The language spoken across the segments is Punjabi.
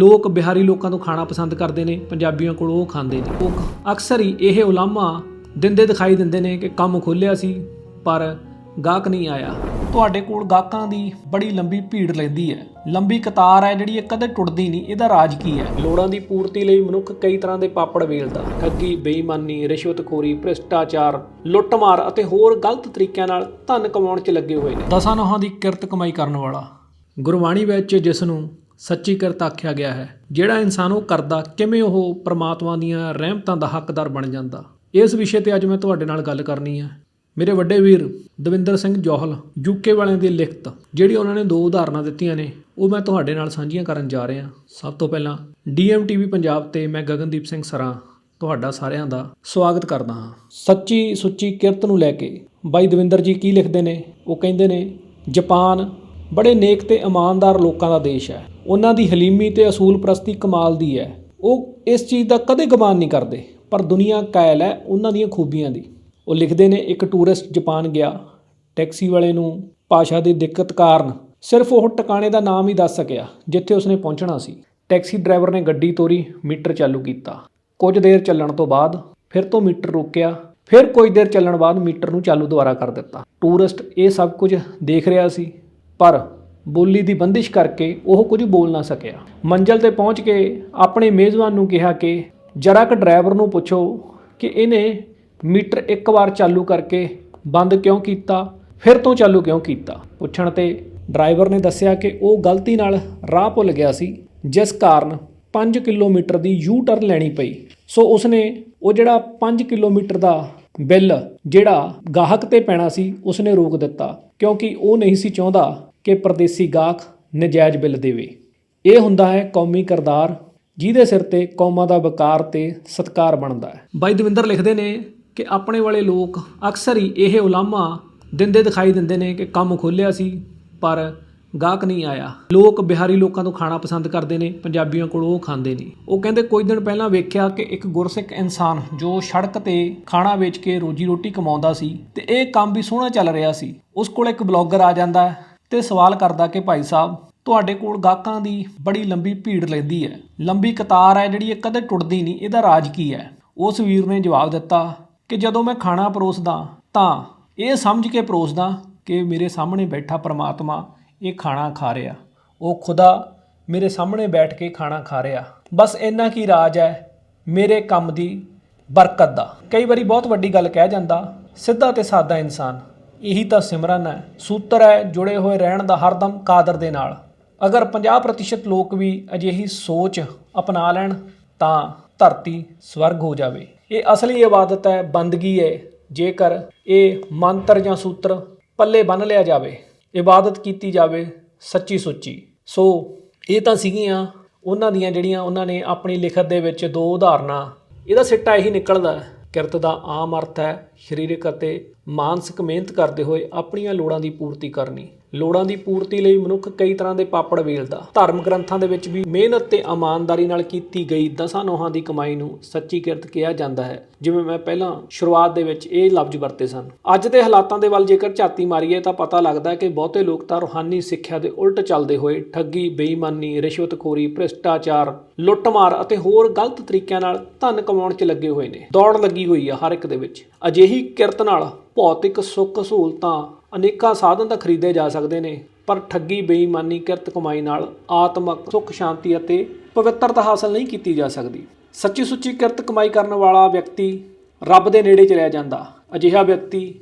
ਲੋਕ ਬਿਹਾਰੀ ਲੋਕਾਂ ਤੋਂ ਖਾਣਾ ਪਸੰਦ ਕਰਦੇ ਨੇ, ਪੰਜਾਬੀਆਂ ਕੋਲ ਉਹ ਖਾਂਦੇ ਨੇ। ਉਹ ਅਕਸਰ ਹੀ ਇਹ ਉਲਾਮਾ ਦਿੰਦੇ ਦਿਖਾਈ ਦਿੰਦੇ ਨੇ ਕਿ ਕੰਮ ਖੋਲਿਆ ਸੀ, ਪਰ ਗਾਹਕ ਨਹੀਂ ਆਇਆ। ਤੁਹਾਡੇ ਕੋਲ ਗਾਹਕਾਂ ਦੀ ਬੜੀ ਲੰਬੀ ਭੀੜ ਲੈਂਦੀ ਹੈ। ਲੰਬੀ ਕਤਾਰ ਹੈ ਜਿਹੜੀ ਇਹ ਕਦੇ ਟੁੱਟਦੀ ਨਹੀਂ, ਇਹਦਾ ਰਾਜ ਕੀ ਹੈ? ਲੋੜਾਂ ਦੀ ਪੂਰਤੀ ਲਈ ਮਨੁੱਖ ਕਈ ਤਰ੍ਹਾਂ ਦੇ ਪਾਪੜ ਵੇਲਦਾ। ਠੱਗੀ, ਬੇਈਮਾਨੀ, ਰਿਸ਼ਵਤਖੋਰੀ, ਭ੍ਰਿਸ਼ਟਾਚਾਰ, ਲੁੱਟਮਾਰ ਅਤੇ ਹੋਰ ਗਲਤ ਤਰੀਕਿਆਂ ਨਾਲ ਧਨ ਕਮਾਉਣ 'ਚ ਲੱਗੇ ਹੋਏ ਨੇ। ਦਸਾਂ ਨੋਹਾਂ ਦੀ ਕਿਰਤ ਕਮਾਈ ਕਰਨ ਵਾਲਾ। ਗੁਰਬਾਣੀ ਵਿੱਚ ਜਿਸ ਨੂੰ ਸੱਚੀ ਕਿਰਤ ਆਖਿਆ ਗਿਆ ਹੈ। ਜਿਹੜਾ ਇਨਸਾਨ ਉਹ ਕਰਦਾ, ਕਿਵੇਂ ਉਹ ਪ੍ਰਮਾਤਮਾ ਦੀਆਂ ਰਹਿਮਤਾਂ ਦਾ ਹੱਕਦਾਰ ਬਣ ਜਾਂਦਾ? ਇਸ ਵਿਸ਼ੇ ਤੇ ਅੱਜ ਮੈਂ ਤੁਹਾਡੇ ਨਾਲ ਗੱਲ ਕਰਨੀ ਹੈ। ਮੇਰੇ ਵੱਡੇ ਵੀਰ ਦਵਿੰਦਰ ਸਿੰਘ ਜੋਹਲ ਯੂਕੇ ਵਾਲਿਆਂ ਦੀ ਲਿਖਤ, ਜਿਹੜੀ ਉਹਨਾਂ ਨੇ ਦੋ ਉਦਾਹਰਨਾਂ ਦਿੱਤੀਆਂ ਨੇ, ਉਹ ਮੈਂ ਤੁਹਾਡੇ ਨਾਲ ਸਾਂਝੀਆਂ ਕਰਨ ਜਾ ਰਿਹਾ ਸਭ ਤੋਂ ਪਹਿਲਾਂ ਡੀਐਮਟੀਵੀ ਪੰਜਾਬ ਤੇ ਮੈਂ ਗਗਨਦੀਪ ਸਿੰਘ ਸਰਾਂ, ਤੁਹਾਡਾ ਸਾਰਿਆਂ ਦਾ ਸਵਾਗਤ ਕਰਦਾ ਹਾਂ। ਸੱਚੀ ਸੁੱਚੀ ਕਿਰਤ ਨੂੰ ਲੈ ਕੇ ਬਾਈ ਦਵਿੰਦਰ ਜੀ ਕੀ ਲਿਖਦੇ ਨੇ? ਉਹ ਕਹਿੰਦੇ ਨੇ, ਜਾਪਾਨ ਬੜੇ ਨੇਕ ਤੇ ਇਮਾਨਦਾਰ ਲੋਕਾਂ ਦਾ ਦੇਸ਼ ਹੈ। ਉਹਨਾਂ ਦੀ ਹਲੀਮੀ ਤੇ ਅਸੂਲ ਪ੍ਰਸਤੀ ਕਮਾਲ ਦੀ ਹੈ। ਉਹ ਇਸ ਚੀਜ਼ ਦਾ ਕਦੇ ਗਮਾਨ ਨਹੀਂ ਕਰਦੇ, ਪਰ ਦੁਨੀਆ ਕਾਇਲ ਹੈ ਉਹਨਾਂ ਦੀਆਂ ਖੂਬੀਆਂ ਦੀ। ਉਹ ਲਿਖਦੇ ਨੇ, ਇੱਕ ਟੂਰਿਸਟ ਜਾਪਾਨ ਗਿਆ। ਟੈਕਸੀ ਵਾਲੇ ਨੂੰ ਭਾਸ਼ਾ ਦੀ ਦਿੱਕਤ ਕਾਰਨ ਸਿਰਫ ਉਹ ਟਿਕਾਣੇ ਦਾ ਨਾਮ ਹੀ ਦੱਸ ਸਕਿਆ, ਜਿੱਥੇ ਉਸਨੇ ਪਹੁੰਚਣਾ ਸੀ। ਟੈਕਸੀ ਡਰਾਈਵਰ ਨੇ ਗੱਡੀ ਤੋਰੀ, ਮੀਟਰ ਚਾਲੂ ਕੀਤਾ। ਕੁਝ ਦੇਰ ਚੱਲਣ ਤੋਂ ਬਾਅਦ ਫਿਰ ਤੋਂ ਮੀਟਰ ਰੋਕਿਆ। ਫਿਰ ਕੁਝ ਦੇਰ ਚੱਲਣ ਬਾਅਦ ਮੀਟਰ ਨੂੰ ਚਾਲੂ ਦੁਬਾਰਾ ਕਰ ਦਿੱਤਾ। ਟੂਰਿਸਟ ਇਹ ਸਭ ਕੁਝ ਦੇਖ ਰਿਹਾ ਸੀ, ਪਰ ਬੋਲੀ ਦੀ ਬੰਦਿਸ਼ ਕਰਕੇ ਉਹ ਕੁਝ ਬੋਲ ਨਾ ਸਕਿਆ। ਮੰਜ਼ਲ ਤੇ ਪਹੁੰਚ ਕੇ ਆਪਣੇ ਮੇਜ਼ਬਾਨ ਨੂੰ ਕਿਹਾ ਕਿ, ਜਰਾ ਕੁ ਡਰਾਈਵਰ ਨੂੰ ਪੁੱਛੋ ਕਿ ਇਹਨੇ ਮੀਟਰ ਇੱਕ ਵਾਰ ਚਾਲੂ ਕਰਕੇ ਬੰਦ ਕਿਉਂ ਕੀਤਾ, ਫਿਰ ਤੋਂ ਚਾਲੂ ਕਿਉਂ ਕੀਤਾ? ਪੁੱਛਣ ਤੇ ਡਰਾਈਵਰ ਨੇ ਦੱਸਿਆ ਕਿ ਉਹ ਗਲਤੀ ਨਾਲ ਰਾਹ ਭੁੱਲ ਗਿਆ ਸੀ, ਜਿਸ ਕਾਰਨ 5 ਕਿਲੋਮੀਟਰ ਦੀ ਯੂ ਟਰਨ ਲੈਣੀ ਪਈ। ਸੋ ਉਸਨੇ ਉਹ ਜਿਹੜਾ 5 ਕਿਲੋਮੀਟਰ ਦਾ ਬਿੱਲ, ਜਿਹੜਾ ਗਾਹਕ ਤੇ ਪੈਣਾ ਸੀ, ਉਸਨੇ ਰੋਕ ਦਿੱਤਾ, ਕਿਉਂਕਿ ਉਹ ਨਹੀਂ ਸੀ ਚਾਹੁੰਦਾ ਕਿ ਪਰਦੇਸੀ ਗਾਹਕ ਨਜਾਇਜ਼ ਬਿੱਲ ਦੇਵੇ। ਇਹ ਹੁੰਦਾ ਹੈ ਕੌਮੀ ਕਰਦਾਰ, ਜਿਹਦੇ ਸਿਰ ਤੇ ਕੌਮਾਂ ਦਾ ਵਕਾਰ ਤੇ ਸਤਕਾਰ ਬਣਦਾ ਹੈ। ਬਾਈ ਦਵਿੰਦਰ ਲਿਖਦੇ ਨੇ ਕਿ ਆਪਣੇ ਵਾਲੇ ਲੋਕ ਅਕਸਰ ਹੀ ਇਹ ਉਲਾਮਾ ਦਿੰਦੇ ਦਿਖਾਈ ਦਿੰਦੇ ਨੇ ਕਿ ਕੰਮ ਖੋਲਿਆ ਸੀ, ਪਰ ਗਾਹਕ ਨਹੀਂ ਆਇਆ। ਲੋਕ ਬਿਹਾਰੀ ਲੋਕਾਂ ਤੋਂ ਖਾਣਾ ਪਸੰਦ ਕਰਦੇ ਨੇ, ਪੰਜਾਬੀਆਂ ਕੋਲ ਉਹ ਖਾਂਦੇ ਨਹੀਂ। ਉਹ ਕਹਿੰਦੇ ਕੁਝ ਦਿਨ ਪਹਿਲਾਂ ਵੇਖਿਆ ਕਿ ਇੱਕ ਗੁਰਸਿੱਖ ਇਨਸਾਨ ਜੋ ਸੜਕ ਤੇ ਖਾਣਾ ਵੇਚ ਕੇ ਰੋਜੀ ਰੋਟੀ ਕਮਾਉਂਦਾ ਸੀ ਤੇ ਇਹ ਕੰਮ ਵੀ ਸੋਹਣਾ ਚੱਲ ਰਿਹਾ ਸੀ, ਉਸ ਕੋਲ ਇੱਕ ਬਲੌਗਰ ਆ ਜਾਂਦਾ ਤੇ ਸਵਾਲ ਕਰਦਾ ਕਿ ਭਾਈ ਸਾਹਿਬ, ਤੁਹਾਡੇ ਕੋਲ ਗਾਹਕਾਂ ਦੀ ਬੜੀ ਲੰਬੀ ਭੀੜ ਲੈਂਦੀ ਹੈ। ਲੰਬੀ ਕਤਾਰ ਹੈ ਜਿਹੜੀ ਇਹ ਕਦੇ ਟੁੱਟਦੀ ਨਹੀਂ, ਇਹਦਾ ਰਾਜ ਕੀ ਹੈ? ਉਸ ਵੀਰ ਨੇ ਜਵਾਬ ਦਿੱਤਾ ਕਿ ਜਦੋਂ ਮੈਂ ਖਾਣਾ ਪਰੋਸਦਾ ਤਾਂ ਇਹ ਸਮਝ ਕੇ ਪਰੋਸਦਾ ਕਿ ਮੇਰੇ ਸਾਹਮਣੇ ਬੈਠਾ ਪ੍ਰਮਾਤਮਾ ਇਹ ਖਾਣਾ ਖਾ ਰਿਹਾ। ਉਹ ਖੁਦਾ ਮੇਰੇ ਸਾਹਮਣੇ ਬੈਠ ਕੇ ਖਾਣਾ ਖਾ ਰਿਹਾ। ਬਸ ਇੰਨਾ ਕੀ ਰਾਜ ਹੈ ਮੇਰੇ ਕੰਮ ਦੀ ਬਰਕਤ ਦਾ। ਕਈ ਵਾਰੀ ਬਹੁਤ ਵੱਡੀ ਗੱਲ ਕਹਿ ਜਾਂਦਾ, ਸਿੱਧਾ ਤੇ ਸਾਦਾ ਇਨਸਾਨ। ਇਹੀ ਤਾਂ ਸਿਮਰਨ ਹੈ। ਸੂਤਰ ਹੈ, ਜੁੜੇ ਹੋਏ ਰਹਿਣ ਦਾ ਹਰਦਮ ਕਾਦਰ ਦੇ ਨਾਲ। ਅਗਰ 50% ਲੋਕ ਵੀ ਅਜਿਹੀ ਸੋਚ ਅਪਣਾ ਲੈਣ, ਤਾਂ ਧਰਤੀ ਸਵਰਗ ਹੋ ਜਾਵੇ। ਇਹ ਅਸਲੀ ਇਬਾਦਤ ਹੈ, ਬੰਦਗੀ ਹੈ। ਜੇਕਰ ਇਹ ਮੰਤਰ ਜਾਂ ਸੂਤਰ ਪੱਲੇ ਬੰਨ ਲਿਆ ਜਾਵੇ, ਇਬਾਦਤ ਕੀਤੀ ਜਾਵੇ ਸੱਚੀ ਸੁੱਚੀ। ਸੋ ਇਹ ਤਾਂ ਸੀਗੀਆਂ ਉਹਨਾਂ ਦੀਆਂ ਜਿਹੜੀਆਂ ਉਹਨਾਂ ਨੇ ਆਪਣੀ ਲਿਖਤ ਦੇ ਵਿੱਚ ਦੋ ਉਦਾਹਰਨਾਂ। ਇਹਦਾ ਸਿੱਟਾ ਇਹੀ ਨਿਕਲਦਾ ਕਿਰਤ ਦਾ ਆਮ ਅਰਥ ਹੈ ਸਰੀਰਕ ਅਤੇ ਮਾਨਸਿਕ ਮਿਹਨਤ ਕਰਦੇ ਹੋਏ ਆਪਣੀਆਂ ਲੋੜਾਂ ਦੀ ਪੂਰਤੀ ਕਰਨੀ। ਲੋੜਾਂ ਦੀ ਪੂਰਤੀ ਲਈ ਮਨੁੱਖ ਕਈ ਤਰ੍ਹਾਂ ਦੇ ਪਾਪੜ ਵੇਲਦਾ। ਧਰਮ ਗ੍ਰੰਥਾਂ ਦੇ ਵਿੱਚ ਵੀ ਮਿਹਨਤ ਤੇ ਇਮਾਨਦਾਰੀ ਨਾਲ ਕੀਤੀ ਗਈ ਦਸਾਂ ਨੋਹਾਂ ਦੀ ਕਮਾਈ ਨੂੰ ਸੱਚੀ ਕਿਰਤ ਕਿਹਾ ਜਾਂਦਾ ਹੈ। ਜਿਵੇਂ ਮੈਂ ਪਹਿਲਾਂ ਸ਼ੁਰੂਆਤ ਦੇ ਵਿੱਚ ਇਹ ਲਫ਼ਜ਼ ਵਰਤੇ ਸਨ। ਅੱਜ ਦੇ ਹਾਲਾਤਾਂ ਦੇ ਵੱਲ ਜੇਕਰ ਝਾਤੀ ਮਾਰੀਏ ਤਾਂ ਪਤਾ ਲੱਗਦਾ ਹੈ ਕਿ ਬਹੁਤੇ ਲੋਕ ਤਾਂ ਰੂਹਾਨੀ ਸਿੱਖਿਆ ਦੇ ਉਲਟ ਚੱਲਦੇ ਹੋਏ ਠੱਗੀ, ਬੇਈਮਾਨੀ, ਰਿਸ਼ਵਤਖੋਰੀ, ਭ੍ਰਿਸ਼ਟਾਚਾਰ, ਲੁੱਟਮਾਰ ਅਤੇ ਹੋਰ ਗਲਤ ਤਰੀਕਿਆਂ ਨਾਲ ਧਨ ਕਮਾਉਣ 'ਚ ਲੱਗੇ ਹੋਏ ਨੇ। ਦੌੜ ਲੱਗੀ ਹੋਈ ਆ ਹਰ ਇੱਕ ਦੇ ਵਿੱਚ। ਅਜੇ ਅਜਿਹੀ ਕਿਰਤ ਨਾਲ ਭੌਤਿਕ ਸੁੱਖ ਸਹੂਲਤਾਂ ਅਨੇਕਾਂ ਸਾਧਨ ਤਾਂ ਖਰੀਦੇ ਜਾ ਸਕਦੇ ਨੇ, ਪਰ ਠੱਗੀ, ਬੇਈਮਾਨੀ, ਕਿਰਤ ਕਮਾਈ ਨਾਲ ਆਤਮਕ ਸੁੱਖ, ਸ਼ਾਂਤੀ ਅਤੇ ਪਵਿੱਤਰਤਾ ਹਾਸਲ ਨਹੀਂ ਕੀਤੀ ਜਾ ਸਕਦੀ। ਸੱਚੀ ਸੁੱਚੀ ਕਿਰਤ ਕਮਾਈ ਕਰਨ ਵਾਲਾ ਵਿਅਕਤੀ ਰੱਬ ਦੇ ਨੇੜੇ ਚਲਿਆ ਜਾਂਦਾ, ਅਜਿਹਾ ਵਿਅਕਤੀ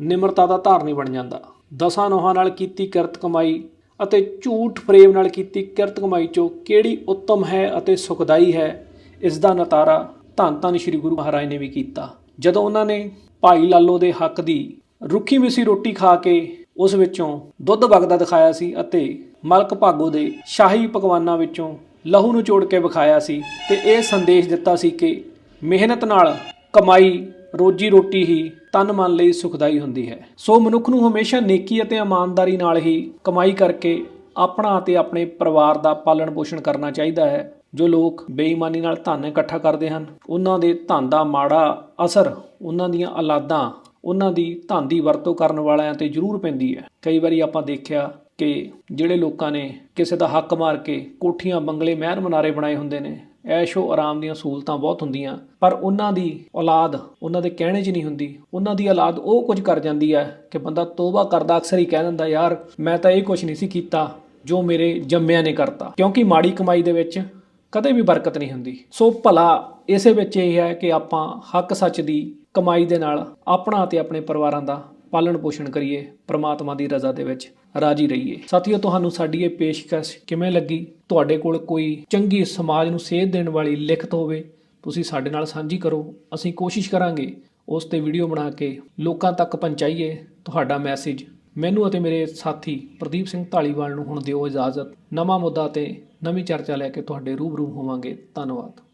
ਨਿਮਰਤਾ ਦਾ ਧਾਰਨੀ ਬਣ ਜਾਂਦਾ। ਦਸਾਂ ਨੋਹਾਂ ਨਾਲ ਕੀਤੀ ਕਿਰਤ ਕਮਾਈ ਅਤੇ ਝੂਠ ਫਰੇਬ ਨਾਲ ਕੀਤੀ ਕਿਰਤ ਕਮਾਈ ਚੋਂ ਕਿਹੜੀ ਉੱਤਮ ਹੈ ਅਤੇ ਸੁਖਦਾਈ ਹੈ, ਇਸ ਦਾ ਨਤਾਰਾ ਧੰਨ ਧੰਨ ਸ੍ਰੀ ਗੁਰੂ ਮਹਾਰਾਜ ਨੇ ਵੀ ਕੀਤਾ। ਜਦੋਂ ਉਹਨਾਂ ਨੇ ਭਾਈ ਲਾਲੋ ਦੇ ਹੱਕ ਦੀ ਰੁੱਖੀ ਮਿੱਸੀ ਰੋਟੀ ਖਾ ਕੇ ਉਸ ਵਿੱਚੋਂ ਦੁੱਧ ਵਗਦਾ ਦਿਖਾਇਆ ਸੀ ਅਤੇ ਮਲਕ ਭਾਗੋ ਦੇ ਸ਼ਾਹੀ ਪਕਵਾਨਾਂ ਵਿੱਚੋਂ ਲਹੂ ਨੂੰ ਚੋੜ ਕੇ ਵਿਖਾਇਆ ਸੀ ਤੇ ਇਹ ਸੰਦੇਸ਼ ਦਿੱਤਾ ਸੀ ਕਿ ਮਿਹਨਤ ਨਾਲ ਕਮਾਈ ਰੋਜੀ ਰੋਟੀ ਹੀ ਤਨ ਮਨ ਲਈ ਸੁਖਦਾਈ ਹੁੰਦੀ ਹੈ। ਸੋ ਮਨੁੱਖ ਨੂੰ ਹਮੇਸ਼ਾ ਨੇਕੀ ਅਤੇ ਇਮਾਨਦਾਰੀ ਨਾਲ ਹੀ ਕਮਾਈ ਕਰਕੇ ਆਪਣਾ ਅਤੇ ਆਪਣੇ ਪਰਿਵਾਰ ਦਾ ਪਾਲਣ ਪੋਸ਼ਣ ਕਰਨਾ ਚਾਹੀਦਾ ਹੈ। ਜੋ ਲੋਕ ਬੇਈਮਾਨੀ ਨਾਲ ਧਨ ਇਕੱਠਾ ਕਰਦੇ ਹਨ, ਉਹਨਾਂ ਦੇ ਧਨ ਦਾ ਮਾੜਾ ਅਸਰ ਉਹਨਾਂ ਦੀਆਂ ਔਲਾਦਾਂ, ਉਹਨਾਂ ਦੀ ਧਨ ਦੀ ਵਰਤੋਂ ਕਰਨ ਵਾਲਿਆਂ ਤੇ ਜ਼ਰੂਰ ਪੈਂਦੀ ਹੈ। ਕਈ ਵਾਰੀ ਆਪਾਂ ਦੇਖਿਆ ਕਿ ਜਿਹੜੇ ਲੋਕਾਂ ਨੇ ਕਿਸੇ ਦਾ ਹੱਕ ਮਾਰ ਕੇ ਕੋਠੀਆਂ ਬੰਗਲੇ ਮਹਿਰ ਮਨਾਰੇ ਬਣਾਏ ਹੁੰਦੇ ਨੇ, ਐਸ਼ੋ ਆਰਾਮ ਦੀਆਂ ਸਹੂਲਤਾਂ ਬਹੁਤ ਹੁੰਦੀਆਂ, ਪਰ ਉਹਨਾਂ ਦੀ ਔਲਾਦ ਉਹਨਾਂ ਦੇ ਕਹਿਣੇ 'ਚ ਨਹੀਂ ਹੁੰਦੀ। ਉਹਨਾਂ ਦੀ ਔਲਾਦ ਉਹ ਕੁਝ ਕਰ ਜਾਂਦੀ ਹੈ ਕਿ ਬੰਦਾ ਤੋਬਾ ਕਰਦਾ ਅਕਸਰ ਹੀ ਕਹਿ ਦਿੰਦਾ, ਯਾਰ, ਮੈਂ ਤਾਂ ਇਹ ਕੁਝ ਨਹੀਂ ਸੀ ਕੀਤਾ ਜੋ ਮੇਰੇ ਜੰਮਿਆਂ ਨੇ ਕਰਤਾ। ਕਿਉਂਕਿ ਮਾੜੀ ਕਮਾਈ ਦੇ ਵਿੱਚ ਕਦੇ ਵੀ ਬਰਕਤ ਨਹੀਂ ਹੁੰਦੀ। ਸੋ ਭਲਾ ਇਸੇ ਵਿੱਚ ਇਹ ਹੈ ਕਿ ਆਪਾਂ ਹੱਕ ਸੱਚ ਦੀ ਕਮਾਈ ਦੇ ਨਾਲ ਆਪਣਾ ਤੇ ਆਪਣੇ ਪਰਿਵਾਰਾਂ ਦਾ ਪਾਲਣ ਪੋਸ਼ਣ ਕਰੀਏ, ਪ੍ਰਮਾਤਮਾ ਦੀ ਰਜ਼ਾ ਦੇ ਵਿੱਚ ਰਾਜੀ ਰਹੀਏ। ਸਾਥੀਓ, ਤੁਹਾਨੂੰ ਸਾਡੀ ਇਹ ਪੇਸ਼ਕਸ਼ ਕਿਵੇਂ ਲੱਗੀ? ਤੁਹਾਡੇ ਕੋਲ ਕੋਈ ਚੰਗੀ ਸਮਾਜ ਨੂੰ ਸੇਧ ਦੇਣ ਵਾਲੀ ਲਿਖਤ ਹੋਵੇ, ਤੁਸੀਂ ਸਾਡੇ ਨਾਲ ਸਾਂਝੀ ਕਰੋ। ਅਸੀਂ ਕੋਸ਼ਿਸ਼ ਕਰਾਂਗੇ ਉਸ ਤੇ ਵੀਡੀਓ ਬਣਾ ਕੇ ਲੋਕਾਂ ਤੱਕ ਪਹੁੰਚਾਈਏ। ਤੁਹਾਡਾ ਮੈਸੇਜ ਮੈਨੂੰ ਅਤੇ ਮੇਰੇ ਸਾਥੀ ਪ੍ਰਦੀਪ ਸਿੰਘ ਢਾਲੀਵਾਲ ਨੂੰ ਹੁਣ ਦਿਓ ਇਜਾਜ਼ਤ। ਨਵਾਂ ਮੁੱਦਾ ਤੇ ਨਵੀਂ ਚਰਚਾ ਲੈ ਕੇ ਤੁਹਾਡੇ ਰੂਬਰੂ ਹੋਵਾਂਗੇ। ਧੰਨਵਾਦ।